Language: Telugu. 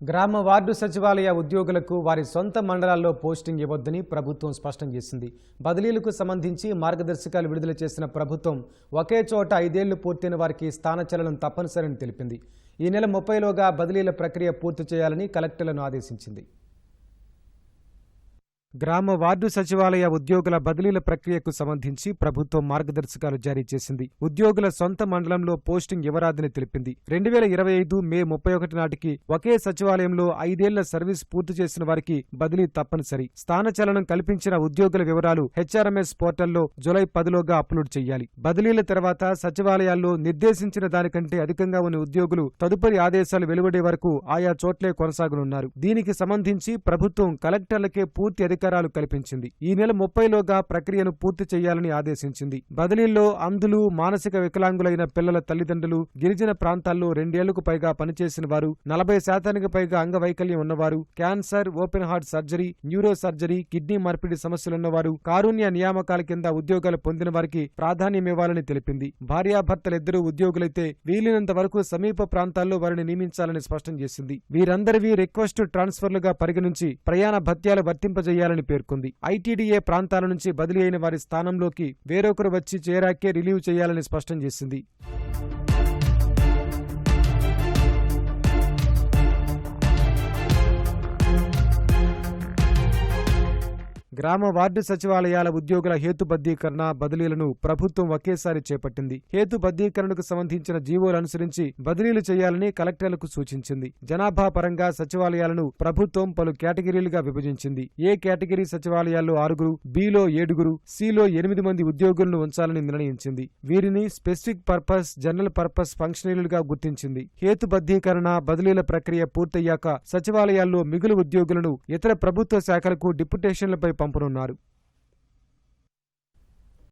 గ్రామ వార్డు సచివాలయ ఉద్యోగులకు వారి సొంత మండలాల్లో పోస్టింగ్ ఇవ్వొద్దని ప్రభుత్వం స్పష్టం చేసింది. బదిలీలకు సంబంధించి మార్గదర్శకాలు విడుదల చేసిన ప్రభుత్వం ఒకే చోట ఐదేళ్ళు పూర్తయిన వారికి స్థానచలనం తప్పనిసరని తెలిపింది. ఈ నెల ముప్పైలోగా బదిలీల ప్రక్రియ పూర్తి చేయాలని కలెక్టర్లను ఆదేశించింది. గ్రామ వార్డు సచివాలయ ఉద్యోగుల బదిలీల ప్రక్రియకు సంబంధించి ప్రభుత్వం మార్గదర్శకాలు జారీ చేసింది. ఉద్యోగుల సొంత మండలంలో పోస్టింగ్ ఇవ్వరాదని తెలిపింది. రెండు వేల ఇరవై ఐదు మే ముప్పై ఒకటి నాటికి ఒకే సచివాలయంలో ఐదేళ్ళ సర్వీస్ పూర్తి చేసిన వారికి బదిలీ తప్పనిసరి. స్థానచలనం కల్పించిన ఉద్యోగుల వివరాలు హెచ్ఆర్ఎంఎస్ పోర్టల్లో జులై పదిలోగా అప్లోడ్ చేయాలి. బదిలీల తర్వాత సచివాలయాల్లో నిర్దేశించిన దానికంటే అధికంగా ఉన్న ఉద్యోగులు తదుపరి ఆదేశాలు వెలువడే వరకు ఆయా చోట్లే కొనసాగనున్నారు. దీనికి సంబంధించి ప్రభుత్వం కలెక్టర్లకే పూర్తి పరిష్కారాలు కల్పించింది. ఈ నెల ముప్పైలోగా ప్రక్రియను పూర్తి చేయాలని ఆదేశించింది. బదిలీల్లో అంధులు మానసిక వికలాంగులైన పిల్లల తల్లిదండ్రులు గిరిజన ప్రాంతాల్లో రెండేళ్ళకు పైగా పనిచేసిన వారు నలభై శాతానికి పైగా అంగవైకల్యం ఉన్నవారు cancer open heart surgery neuro surgery kidney మార్పిడి సమస్యలున్నవారు కారుణ్య నియామకాల కింద ఉద్యోగాలు పొందిన వారికి ప్రాధాన్యమివ్వాలని తెలిపింది. భార్యాభర్తలిద్దరూ ఉద్యోగులైతే వీలైనంత వరకు సమీప ప్రాంతాల్లో వారిని నియమించాలని స్పష్టం చేసింది. వీరందరివి రిక్వెస్ట్ ట్రాన్స్ఫర్లుగా పరిగణించి ప్రయాణ భత్యాలు వర్తింపజేయాలని పేర్కొంది. ఐటీడీఏ ప్రాంతాల నుంచి బదిలీ అయిన వారి స్థానంలోకి వేరొకరు వచ్చి చేరాకే రిలీవ్ చేయాలని స్పష్టం చేసింది. గ్రామ వార్డు సచివాలయాల ఉద్యోగుల హేతుబద్ధీకరణ బదిలీలను ప్రభుత్వం ఒకేసారి చేపట్టింది. హేతుబద్ధీకరణకు సంబంధించిన జీవోలు అనుసరించి బదిలీలు చేయాలని కలెక్టర్లకు సూచించింది. జనాభా పరంగా సచివాలయాలను ప్రభుత్వం పలు కేటగిరీలుగా విభజించింది. ఏ కేటగిరీ సచివాలయాల్లో ఆరుగురు బిలో ఏడుగురు సిలో ఎనిమిది మంది ఉద్యోగులను ఉంచాలని నిర్ణయించింది. వీరిని స్పెసిఫిక్ పర్పస్ జనరల్ పర్పస్ ఫంక్షనరీలుగా గుర్తించింది. హేతుబద్ధీకరణ బదిలీల ప్రక్రియ పూర్తయ్యాక సచివాలయాల్లో మిగులు ఉద్యోగులను ఇతర ప్రభుత్వ శాఖలకు డిప్యుటేషన్లపై చంపనున్నారు